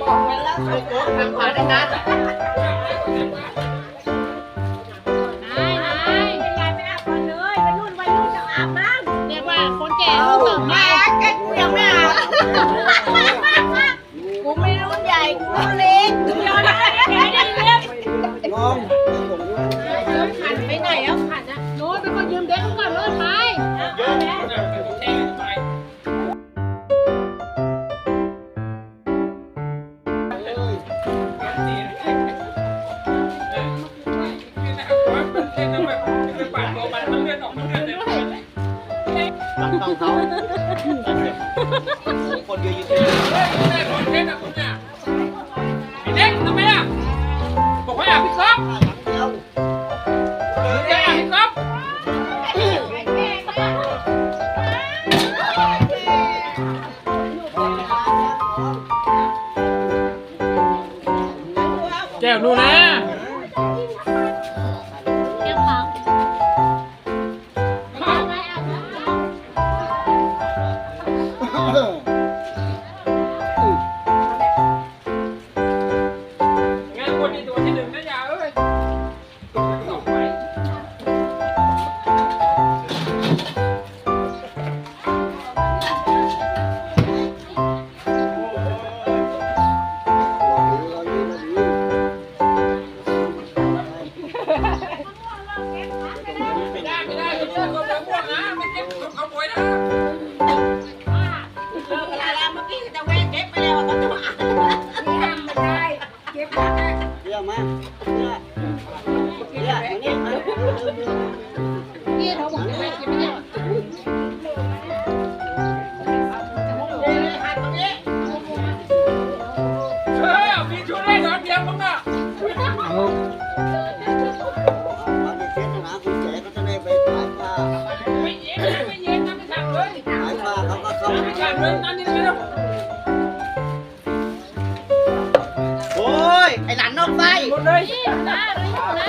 บอกมัแล้วใครโกงทำขวาได้นะ ช่องเขาคนเดียวยืนเฉยเฮ้ยคุณแม่คนเล่นอะคุณน่ะไอ้เล็กทำไมอะบอกว่าอยากพิซซ่าอยาพิซซ่าแก้วนู่นนะ เก็บลูกขโมยนะเลิกกันแล้วเมื่อกี้จะแวะเก็บไปแล้วก็จะมานี่ทำไม่ได้ เก็บมาเรื่องมาเรื่องเรื่องนี่เรื่องเรื่องนี่เขาบอก โอ้ย ไอ้หลานนอกไส้ หมดเลย หน้าเลยหน้า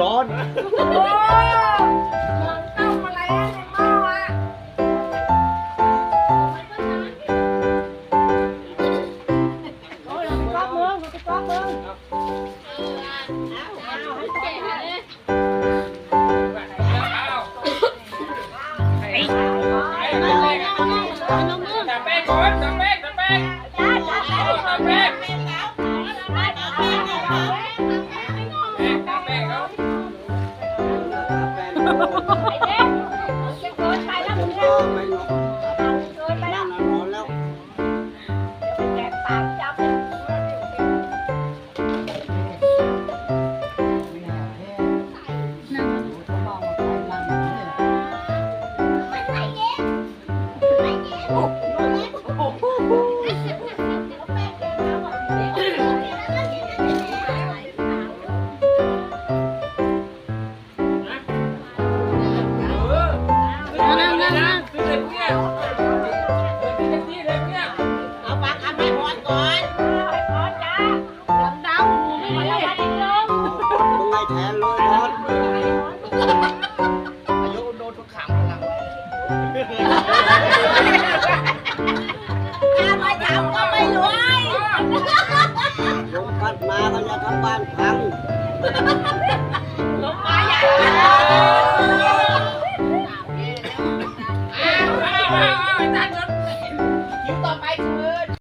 ร้อน จับแป้งก่อนจับแป้งจับแป้งจับแป้ง แป้งจับแป้งครับ มาทำบ้านพังลงมาใหญ่